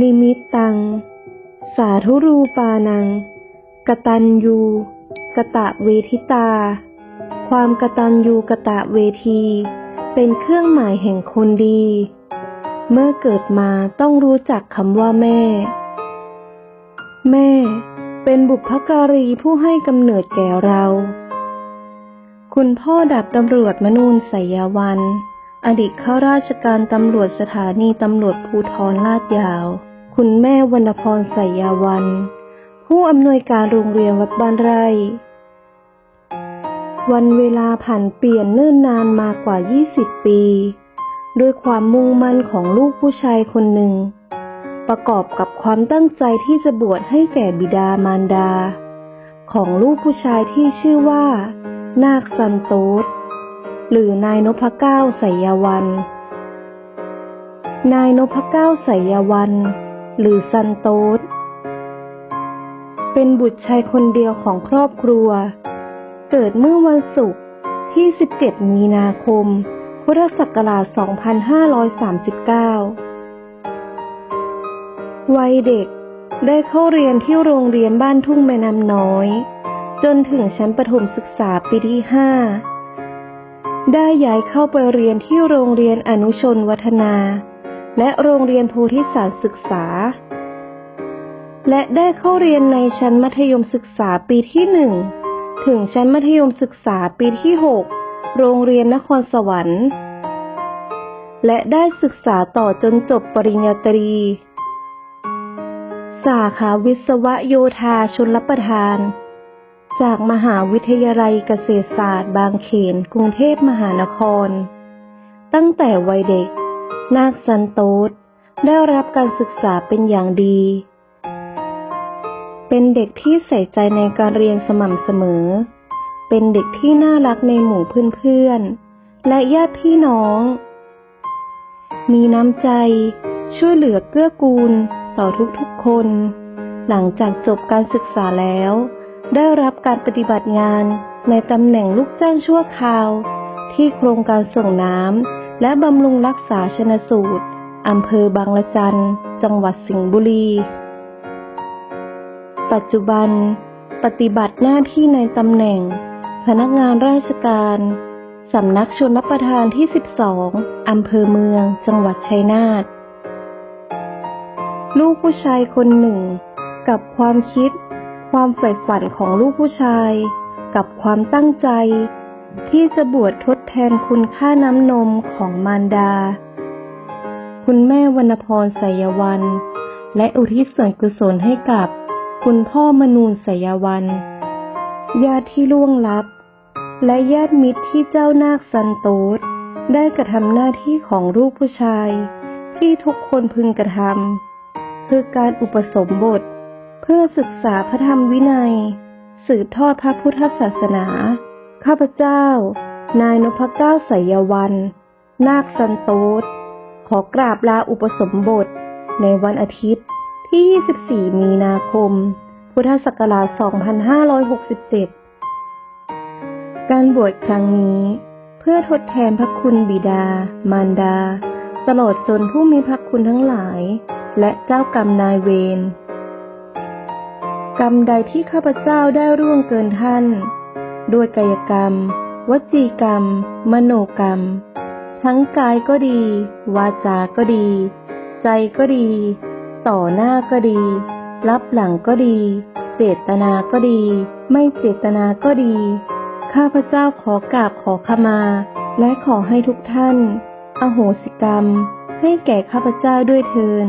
นิมิตตัง สาธุรูปานัง กตัญญูกะตะเวทิตา ความกตัญญูกะตะเวที เป็นเครื่องหมายแห่งคนดี เมื่อเกิดมาต้องรู้จักคำว่าแม่ แม่ เป็นบุพการีผู้ให้กำเนิดแก่เรา คุณพ่อดับตำรวจมนูนสยาวัน อดีตข้าราชการตำรวจสถานีตำรวจภูทรลาดยาว คุณแม่วรรณพรสยาวัน ผู้อำนวยการโรงเรียนวัดบ้านไร่ วันเวลาผ่านเปลี่ยนเนิ่นนานมากว่า 20 ปี ด้วยความมุ่งมั่นของลูกผู้ชายคนหนึ่ง ประกอบกับความตั้งใจที่จะบวชให้แก่บิดามารดา ของลูกผู้ชายที่ชื่อว่า นาคสันโตษ หรือนายนพเก้าสยวัน นายนพเก้าสยวัน หรือสันโตษเป็นบุตรชายคนเดียวของครอบครัว เกิดเมื่อวันศุกร์ที่ 17 มีนาคม พุทธศักราช 2539 วัยเด็กได้เข้าเรียนที่โรงเรียนบ้านทุ่งแม่น้ำน้อย จนถึงชั้นประถมศึกษาปีที่ 5 ได้ย้ายเข้าไปเรียนที่โรงเรียนอนุชนวัฒนา และโรงเรียนโพธิสารศึกษา และได้เข้าเรียนในชั้นมัธยมศึกษาปีที่หนึ่งถึงชั้นมัธยมศึกษาปีที่6โรงเรียนนครสวรรค์ และได้ศึกษาต่อจนจบปริญญาตรี สาขาวิศวโยธาชลประทาน จากมหาวิทยาลัยเกษตรศาสตร์ บางเขน กรุงเทพมหานคร ตั้งแต่วัยเด็ก นาคสันโตษได้รับการศึกษาเป็นอย่างดี เป็นเด็กที่ใส่ใจในการเรียนสม่ำเสมอ เป็นเด็กที่น่ารักในหมู่เพื่อนๆ และญาติพี่น้อง มีน้ำใจ ช่วยเหลือเกื้อกูลต่อทุกๆคน หลังจากจบการศึกษาแล้ว ได้รับการปฏิบัติงานในตำแหน่งลูกจ้างชั่วคราว ที่โครงการส่งน้ำและบำรุงรักษาชนสูตรอำเภอบางละจัน จังหวัดสิงห์บุรี ปัจจุบัน ปฏิบัติหน้าที่ในตำแหน่ง พนักงานราชการสำนักชนรับประทานที่ 12 อำเภอเมือง จังหวัดชัยนาท ลูกผู้ชายคนหนึ่ง กับความคิด ความใฝ่ฝันของลูกผู้ชาย กับความตั้งใจ ที่จะบวชทดแทนคุณค่าน้ำนมของมารดา คุณแม่วรรณพรสายวัน และอุทิศส่วนกุศลให้กับ คุณพ่อมนูนสายวันญาติที่ล่วงลับ และญาติมิตรที่เจ้านาคสันโตษได้กระทำหน้าที่ของลูกผู้ชาย ที่ทุกคนพึงกระทำคือการอุปสมบท เพื่อศึกษาพระธรรมวินัย สืบทอดพระพุทธศาสนา ข้าพเจ้า นายนพเก้าสยวัน นาคสันโตษขอกราบลาอุปสมบท ในวันอาทิตย์ที่ 24 มีนาคม พุทธศักราช 2567 การบวชครั้งนี้ เพื่อทดแทนพระคุณบิดา มารดา ตลอดจนผู้มีพระคุณทั้งหลาย และเจ้ากรรมนายเวร กรรมใดที่ข้าพเจ้าได้ร่วงเกินท่าน ด้วยกายกรรม วจีกรรม มโนกรรม ทั้งกายก็ดี วาจา ก็ดี ใจก็ดี ต่อหน้าก็ดี รับหลังก็ดี เจตนาก็ดี ไม่เจตนาก็ดี ข้าพเจ้าขอกราบขอขมา และขอให้ทุกท่าน อโหสิกรรม ให้แก่ข้าพเจ้าด้วยเทิน